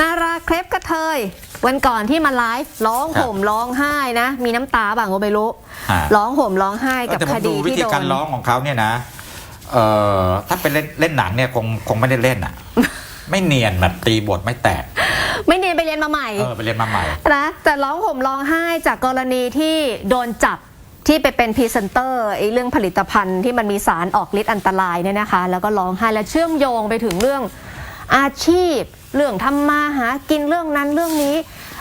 นาราเคลปกระเทย วันก่อนที่มาไลฟ์ร้องครับห่มร้องไห้นะ มีน้ำตาบ้างก็ไม่รู้ฮะ ร้องห่มร้องไห้กับแต่ผคมดูดีวิที่ธีโดการน ร้องของเขาเนี่ยนะ เอ่อถ้าเป็นเล่นเล่นหนังเนี่ยคงคงไม่ได้เล่นอะ ไม่เนียนแบบตีบทไม่แตกไม่เนียนไปเรียนมาใหม่ เออไปเรียนมาใหม่ นะแต่ร้องห่มร้องไห้จากกรณีที่โดนจับที่ไปเป็นพรีเซนเตอร์ไอ้เรื่องผลิตภัณฑ์ที่มันมีสารออกฤทธิ์อันตรายเนี่ยนะคะ แล้วก็ร้องไห้และเชื่อมโยงไปถึงเรื่องอาชีพ เรื่องทำมาหากินเรื่องนั้นเรื่องนี้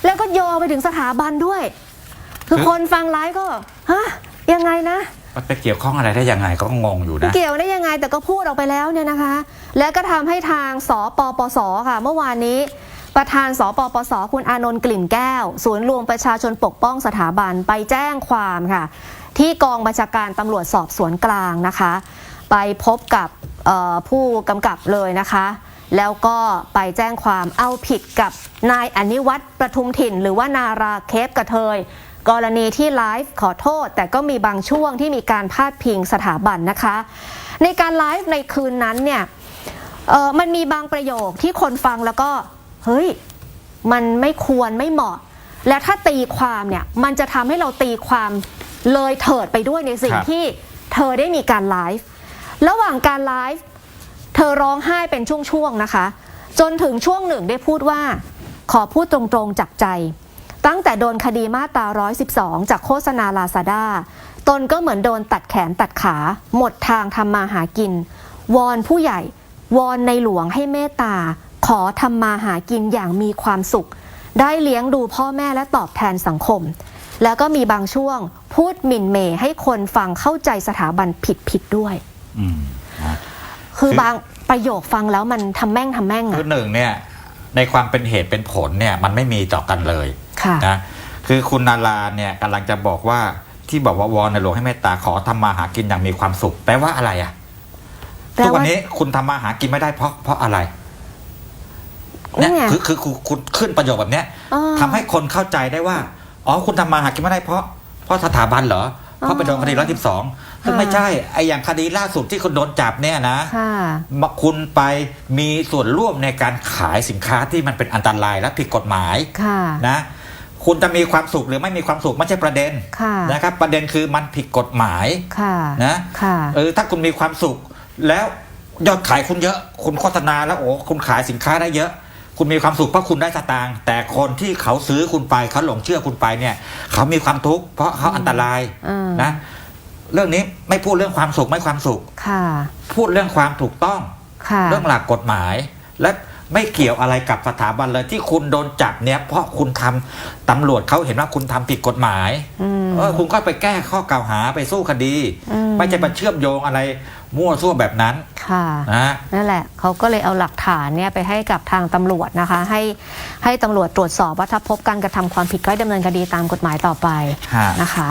แล้วก็โยงไปถึงสถาบันด้วยคือคือคนฟังไลฟ์ก็ฮะยังไงนะ มันไปเกี่ยวข้องอะไรได้ยังไงก็งงอยู่นะ เกี่ยวได้ยังไงแต่ก็พูดออกไปแล้วเนี่ยนะคะ และก็ทำให้ทางสปปสค่ะ เมื่อวานนี้ ประธานสปปสคุณอานนท์กลิ่นแก้ว ศูนย์รวมประชาชนปกป้องสถาบันไปแจ้งความค่ะ ที่กองบัญชาการตำรวจสอบสวนกลางนะคะ ไปพบกับเอ่อผู้กำกับเลยนะคะ แล้วก็ไปแจ้งความเอาผิดกับนายอนิวัตรประทุมถิ่น หรือว่านาราเคปกระเทย กรณีที่ไลฟ์ขอโทษ แต่ก็มีบางช่วงที่มีการพาดพิงสถาบันนะคะ ในการไลฟ์ในคืนนั้นเนี่ยเออมันมีบางประโยคที่คนฟังแล้วก็ เฮ้ย มันไม่ควรไม่เหมาะ และถ้าตีความเนี่ย มันจะทำให้เราตีความเลยเถิดไปด้วยในสิ่งครับที่เธอได้มีการไลฟ์ระหว่างการไลฟ์ เธอร้องไห้เป็นช่วงๆนะคะ จนถึงช่วงหนึ่งได้พูดว่า ขอพูดตรงๆจากใจ ตั้งแต่โดนคดีมาตรา 112 จากโฆษณาลาซาด้าตนก็เหมือนโดนตัดแขนตัดขา หมดทางทำมาหากิน วอนผู้ใหญ่ วอนในหลวงให้เมตตา ขอทำมาหากินอย่างมีความสุข ได้เลี้ยงดูพ่อแม่และตอบแทนสังคม แล้วก็มีบางช่วงพูดหมิ่นเมให้คนฟังเข้าใจสถาบันผิดผิดๆด้วย อืม คือคือบางประโยคฟังแล้วมันทำแม่งทำแม่งคือะอหนึ่งเนี่ยในความเป็นเหตุเป็นผลเนี่ยมันไม่มีต่อกันเลยค่ะนะคือคุณนาราเนี่ยกำลังจะบอกว่าที่บอกว่าวอนในหลวงให้เมตตาขอทำมาหากินอย่างมีความสุขแปลว่าอะไรอะแปลทุกว่าวันนี้คุณทำมาหากินไม่ได้เพราะเพราะอะไรนี่เนี่ยไงคือคือคือคุณขึ้นประโยคแบบเนี้ยอ่าทำให้คนเข้าใจได้ว่า อ๋อคุณทำมาหากินไม่ได้เพราะ เพราะสถาบันเหรอ เพราะไปโดนคดีร้อยสิบสองซึ่งค่ะไม่ใช่ไออย่างคดีล่าสุดที่คุณโดนจับเนี่ยนะค่ะมาคุณไปมีส่วนร่วมในการขายสินค้าที่มันเป็นอันตรายและผิดกฎหมายค่ะนะคุณจะมีความสุขหรือไม่มีความสุขไม่ใช่ประเด็นค่ะนะครับ ประเด็นคือมันผิดกฎหมายค่ะนะค่ะเออถ้าคุณมีความสุขแล้วยอดขายคุณเยอะ คุณโฆษณาแล้วโอ้คุณขายสินค้าได้เยอะ คุณมีความสุขเพราะคุณได้สตางค์แต่คนที่เขาซื้อคุณไปเขาหลงเชื่อคุณไปเนี่ย เขามีความทุกข์เพราะเขาอันตรายอืมนะเรื่องนี้ไม่พูดเรื่องความสุขไม่ความสุขค่ะ พูดเรื่องความถูกต้องค่ะเรื่องหลักกฎหมาย และไม่เกี่ยวอะไรกับสถาบันเลยที่คุณโดนจับเนี่ย เพราะคุณทำตำรวจเขาเห็นว่าคุณทำผิดกฎหมายอืมเออคุณก็ไปแก้ข้อกล่าวหาไปสู้คดีอืม ไม่ใช่มาเชื่อมโยงอะไร มั่วซั่วแบบนั้นค่ะนะนั่นแหละเขาก็เลยเอาหลักฐานเนี่ยไปให้กับทางตำรวจนะคะ ให้ให้ตำรวจตรวจสอบว่าถ้าพบการกระทำความผิดก็ให้ดำเนินคดีตามกฎหมายต่อไปฮะนะคะ